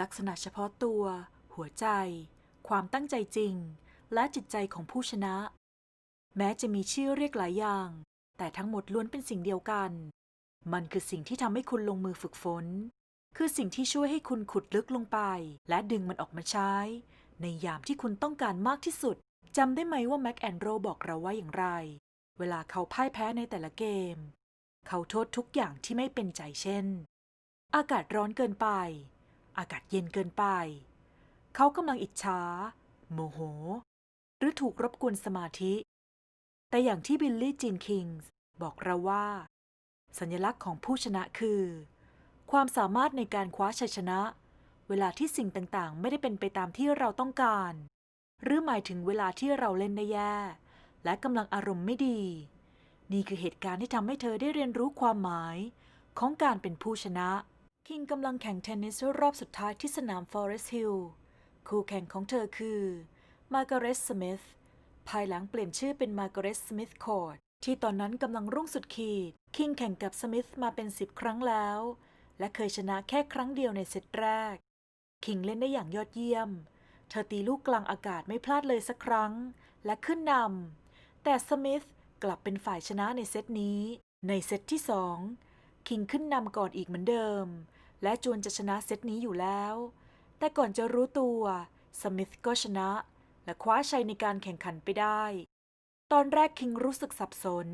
ลักษณะเฉพาะตัว หัวใจ ความตั้งใจจริง และจิตใจของผู้ชนะ แม้จะมีชื่อเรียกหลายอย่าง แต่ทั้งหมดล้วนเป็นสิ่งเดียวกัน มันคือสิ่งที่ทำให้คุณลงมือฝึกฝน คือสิ่งที่ช่วยให้คุณขุดลึกลงไป และดึงมันออกมาใช้ ในยามที่คุณต้องการมากที่สุดจำได้ไหมว่าแม็กแอนโรบอกเราว่าอย่างไร เวลาเขาพ่ายแพ้ในแต่ละเกม เขาโทษทุกอย่างที่ไม่เป็นใจเช่น อากาศร้อนเกินไป อากาศเย็นเกินไป เขากำลังอิจฉาโมโห หรือถูกรบกวนสมาธิ แต่อย่างที่บิลลี่จีนคิงส์บอกเราว่า สัญลักษณ์ของผู้ชนะคือ ความสามารถในการคว้าชัยชนะ เวลาที่สิ่งต่างๆ ไม่ได้เป็นไปตามที่เราต้องการ หรือหมายถึงเวลาที่เราเล่นได้แย่ และกำลังอารมณ์ไม่ดี นี่คือเหตุการณ์ที่ทำให้เธอได้เรียนรู้ความหมายของการเป็นผู้ชนะ คิงกำลังแข่งเทนนิสรอบสุดท้ายที่สนาม Forest Hill คู่แข่งของเธอคือมาร์กาเร็ตสมิธภายหลังเปลี่ยนชื่อเป็นมาร์กาเร็ตสมิธคอร์ t ที่ตอนนั้นกำลังรุ่งสุดขีด คิงแข่งกับสมิธมาเป็นสิบครั้งแล้ว และเคยชนะแค่ครั้งเดียวในเซตแรก คิงเล่นได้อย่างยอดเยี่ยม เธอตีลูกกลางอากาศไม่พลาดเลยสักครั้ง และขึ้นนำแต่สมิธกลับเป็นฝ่ายชนะในเซตนี้ ในเซตที่สองคิงขึ้นนำก่อนอีกเหมือนเดิม และจวนจะชนะเซตนี้อยู่แล้ว แต่ก่อนจะรู้ตัว สมิธก็ชนะ และคว้าชัยในการแข่งขันไปได้ ตอนแรกคิงรู้สึกสับสน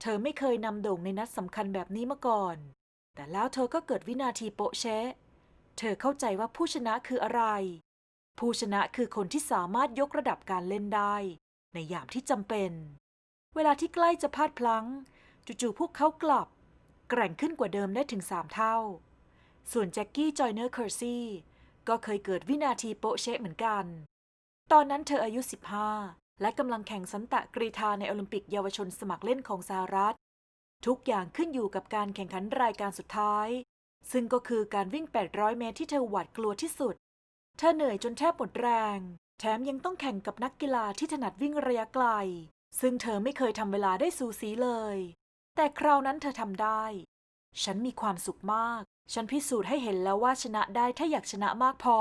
เธอไม่เคยนำโด่งในนัดสำคัญแบบนี้มาก่อน แต่แล้วเธอก็เกิดวินาทีโปะแชะ เธอเข้าใจว่าผู้ชนะคืออะไร ผู้ชนะคือคนที่สามารถยกระดับการเล่นได้ ในยามที่จำเป็น เวลาที่ใกล้จะพลาดพลั้ง จู่ๆพวกเขากลับ แกร่งขึ้นกว่าเดิมได้ถึงสามเท่า ส่วนแจ็คกี้จอยเนอร์เคอร์ซี่ก็เคยเกิดวินาทีโปะเชะเหมือนกัน ตอนนั้นเธออายุ 15 และกำลังแข่งสันตะกรีธาในโอลิมปิกเยาวชนสมัครเล่นของสหรัฐ ทุกอย่างขึ้นอยู่กับการแข่งขันรายการสุดท้าย ซึ่งก็คือการวิ่ง 800 เมตรที่เธอหวาดกลัวที่สุด เธอเหนื่อยจนแทบหมดแรง แถมยังต้องแข่งกับนักกีฬาที่ถนัดวิ่งระยะไกล ซึ่งเธอไม่เคยทำเวลาได้สูสีเลย แต่คราวนั้นเธอทำได้ ฉันมีความสุขมาก ฉันพิสูจน์ให้เห็นแล้วว่าชนะได้ถ้าอยากชนะมากพอ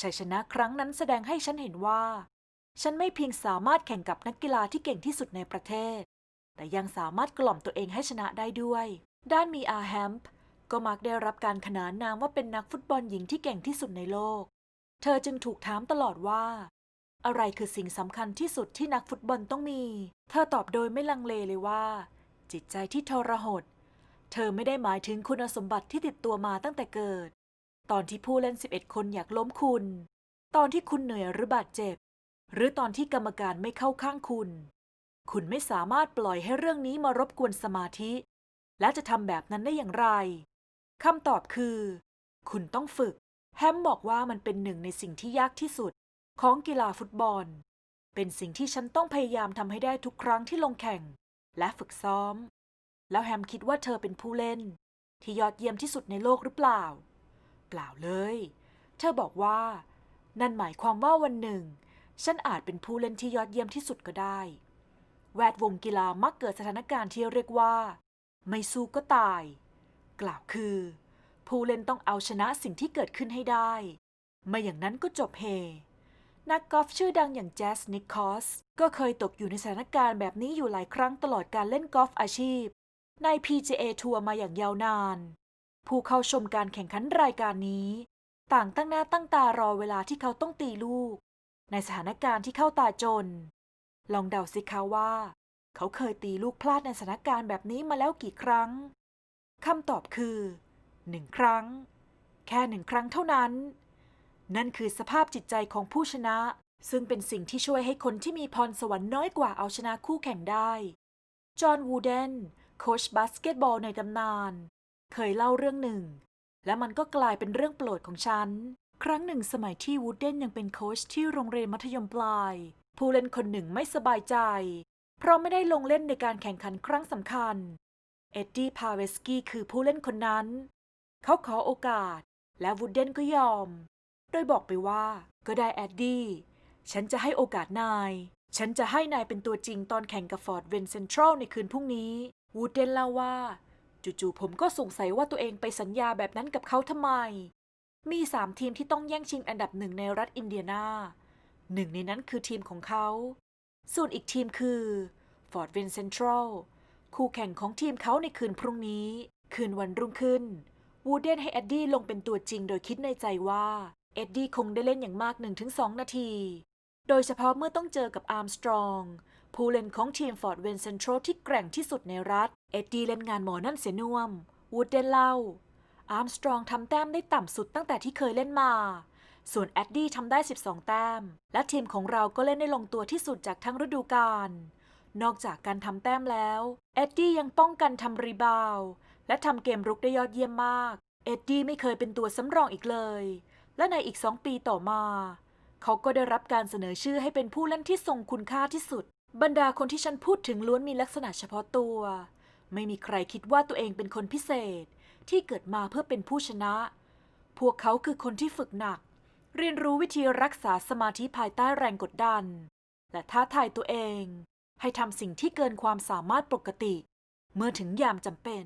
ชัยชนะครั้งนั้นแสดงให้ฉันเห็นว่า ฉันไม่เพียงสามารถแข่งกับนักกีฬาที่เก่งที่สุดในประเทศ แต่ยังสามารถกล่อมตัวเองให้ชนะได้ด้วย ด้านมีอาแฮมป์ก็มักได้รับการขนานนามว่าเป็นนักฟุตบอลหญิงที่เก่งที่สุดในโลก เธอจึงถูกถามตลอดว่า อะไรคือสิ่งสำคัญที่สุดที่นักฟุตบอลต้องมี เธอตอบโดยไม่ลังเลเลยว่า จิตใจที่ทรหด เธอไม่ได้หมายถึงคุณสมบัติที่ติดตัวมาตั้งแต่เกิด ตอนที่ผู้เล่น 11 คนอยากล้มคุณ ตอนที่คุณเหนื่อยหรือบาดเจ็บ หรือตอนที่กรรมการไม่เข้าข้างคุณ คุณไม่สามารถปล่อยให้เรื่องนี้มารบกวนสมาธิ และจะทำแบบนั้นได้อย่างไรคำตอบคือ คุณต้องฝึก แฮมบอกว่ามันเป็นหนึ่งในสิ่งที่ยากที่สุด ของกีฬาฟุตบอล เป็นสิ่งที่ฉันต้องพยายามทำให้ได้ทุกครั้งที่ลงแข่ง และฝึกซ้อม แล้วแฮมคิดว่าเธอเป็นผู้เล่น ที่ยอดเยี่ยมที่สุดในโลกหรือเปล่า เปล่าเลย เธอบอกว่า นั่นหมายความว่าวันหนึ่ง ฉันอาจเป็นผู้เล่นที่ยอดเยี่ยมที่สุดก็ได้ แวดวงกีฬามักเกิดสถานการณ์ที่เรียกว่า ไม่สู้ก็ตาย กล่าวคือ ผู้เล่นต้องเอาชนะสิ่งที่เกิดขึ้นให้ได้ ไม่อย่างนั้นก็จบเฮนักกอล์ฟชื่อดังอย่างแจสนิคคอสก็เคยตกอยู่ในสถานการณ์แบบนี้อยู่หลายครั้งตลอดการเล่นกอล์ฟอาชีพ ใน PGA ทัวร์มาอย่างยาวนาน ผู้เข้าชมการแข่งขันรายการนี้ ต่างตั้งหน้าตั้งตารอเวลาที่เขาต้องตีลูก ในสถานการณ์ที่เข้าตาจน ลองเดาสิคะว่า เขาเคยตีลูกพลาดในสถานการณ์แบบนี้มาแล้วกี่ครั้งคำตอบคือหนึ่งครั้ง แค่หนึ่งครั้งเท่านั้น นั่นคือสภาพจิตใจของผู้ชนะ ซึ่งเป็นสิ่งที่ช่วยให้คนที่มีพรสวรรค์น้อยกว่าเอาชนะคู่แข่งได้ จอห์นวูเดน โค้ชบาสเกตบอลในตำนาน เคยเล่าเรื่องหนึ่ง และมันก็กลายเป็นเรื่องโปรดของฉัน ครั้งหนึ่งสมัยที่วูดเดนยังเป็นโค้ชที่โรงเรียนมัธยมปลาย ผู้เล่นคนหนึ่งไม่สบายใจ เพราะไม่ได้ลงเล่นในการแข่งขันครั้งสำคัญ เอ็ดดี้พาเวสกี้คือผู้เล่นคนนั้น เขาขอโอกาส และวูดเดนก็ยอม โดยบอกไปว่าก็ได้แอดดี้ฉันจะให้โอกาสนาย ฉันจะให้นายเป็นตัวจริงตอนแข่งกับฟอร์ดเวนเซนทรัลในคืนพรุ่งนี้ วูดเดนเล่าว่า จู่ๆผมก็สงสัยว่าตัวเองไปสัญญาแบบนั้นกับเขาทำไม มีสามทีมที่ต้องแย่งชิงอันดับหนึ่งในรัฐอินเดียนาหนึ่งในนั้นคือทีมของเขา ส่วนอีกทีมคือ Fort Wayne Central คู่แข่งของทีมเขาในคืนพรุ่งนี้ คืนวันรุ่งขึ้น วูเดนให้เอ็ดดี้ลงเป็นตัวจริงโดยคิดในใจว่า เอ็ดดี้คงได้เล่นอย่างมาก 1-2 นาที โดยเฉพาะเมื่อต้องเจอกับอาร์มสตรอง ผู้เล่นของทีมฟอร์ดเวนเซนทรัลที่แกร่งที่สุดในรัฐ เอ็ดดี้เล่นงานหมอนั่นเสียน่วม วูดเดนเล่า อาร์มสตรองทำแต้มได้ต่ำสุดตั้งแต่ที่เคยเล่นมา ส่วนแอดดี้ทำได้ 12 แต้ม และทีมของเราก็เล่นได้ลงตัวที่สุดจากทั้งฤดูกาล นอกจากการทำแต้มแล้ว เอ็ดดี้ยังป้องกันทำรีบาวและทำเกมรุกได้ยอดเยี่ยมมาก เอ็ดดี้ไม่เคยเป็นตัวสำรองอีกเลย และในอีกสองปีต่อมา เขาก็ได้รับการเสนอชื่อให้เป็นผู้เล่นที่ทรงคุณค่าที่สุด บรรดาคนที่ฉันพูดถึงล้วนมีลักษณะเฉพาะตัว ไม่มีใครคิดว่าตัวเองเป็นคนพิเศษ ที่เกิดมาเพื่อเป็นผู้ชนะ พวกเขาคือคนที่ฝึกหนัก เรียนรู้วิธีรักษาสมาธิภายใต้แรงกดดัน และท้าทายตัวเอง ให้ทำสิ่งที่เกินความสามารถปกติ เมื่อถึงยามจำเป็น